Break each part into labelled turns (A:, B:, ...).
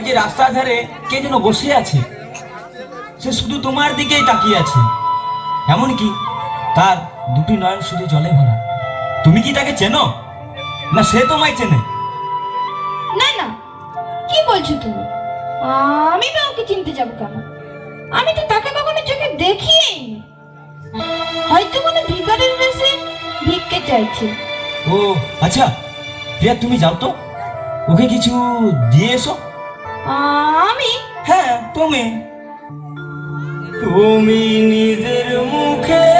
A: ওই যে রাস্তার ধারে কে যেন বসে আছে সে শুধু তোমার দিকেই তাকিয়ে আছে। এমনকি তার দুটি নয়ন শুধু জলে ভরা। তুমি কি তাকে চেনো? না সে তোমায় চেনে?
B: না না। কি বলছো তুমি? আমি বা ওকে চিনতে যাব কেন? আমি তো তাকে কখনো চোখে দেখিনি হয়তো কোনো ভিখারির বেশে ভিক্ষে চাইছে।
A: ও আচ্ছা প্রিয়া তুমি যাও তো। ওকে কিছু দিয়ে এসো।
B: আমি?
A: হ্যাঁ তুমি। তুমি নিজের মুখে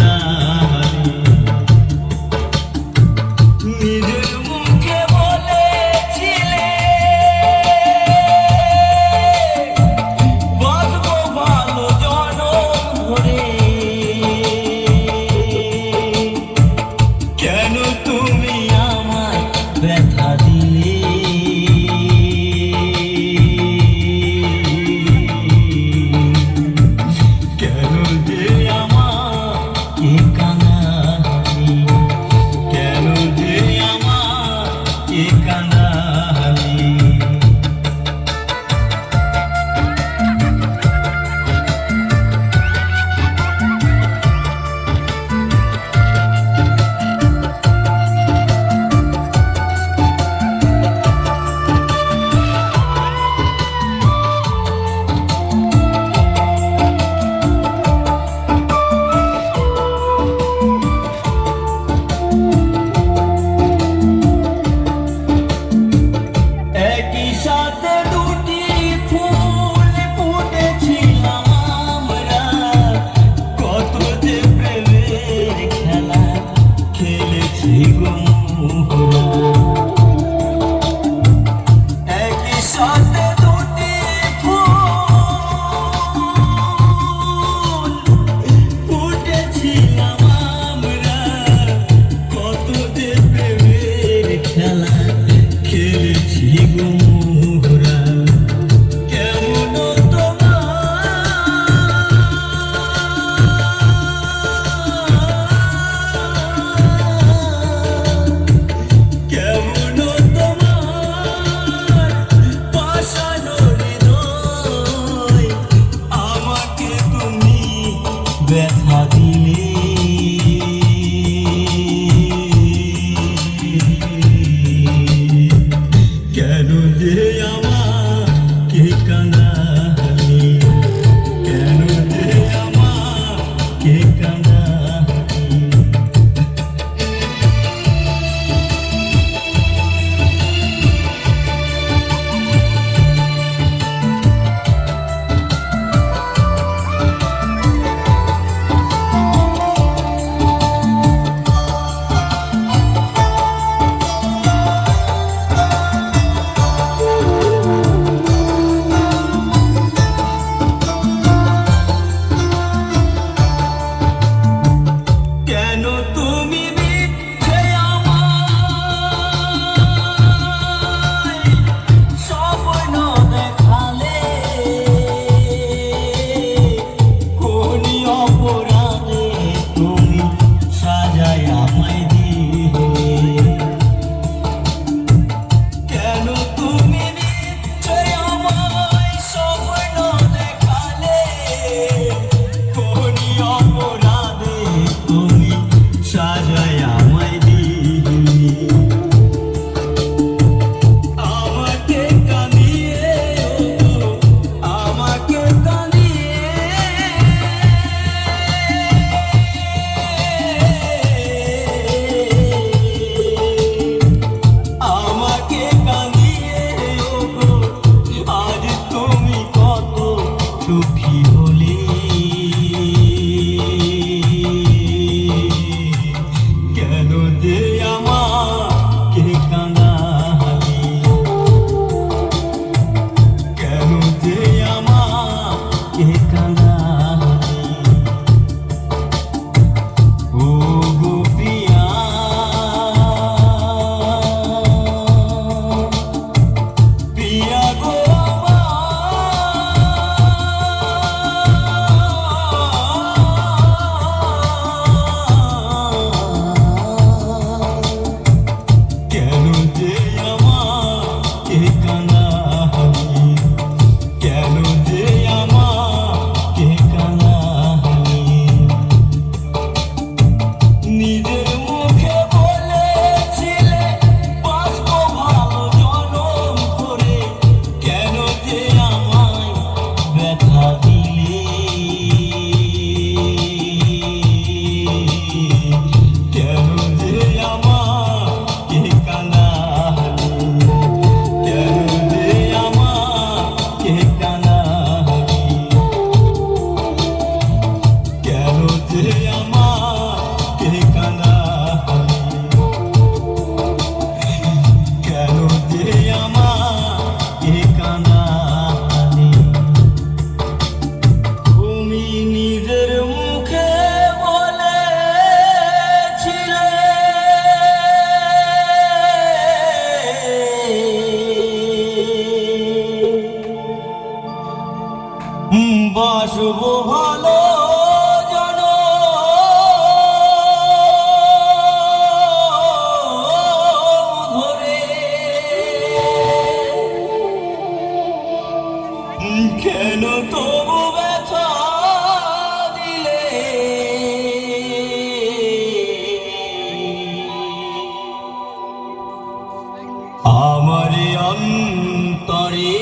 A: খেলেছি গো না you. শুভ হলো কেন তবু দিলে? আমারি অন্তরে